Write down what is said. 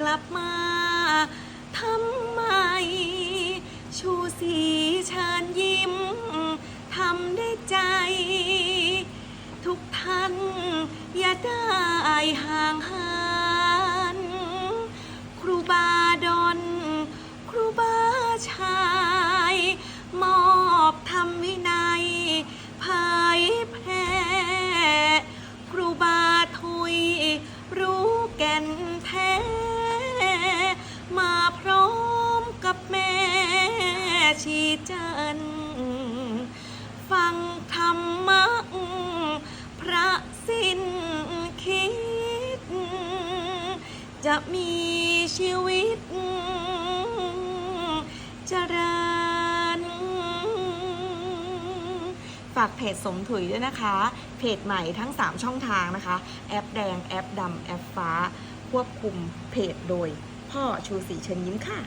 กลับมาทำไม ชูสีเชิญยิ้มทำได้ใจ ทุกท่านอย่าได้ห่างหา ชีจัน ฟังธรรมะพระสิ้นคิด จะมีชีวิตเจริญฝากเพจสมถุยด้วยนะคะ เพจใหม่ทั้ง 3 ช่องทางนะคะ แอปแดง แอปดำแอปฟ้า ควบคุมเพจโดยพ่อชูศรีเชิญยิ้มค่ะ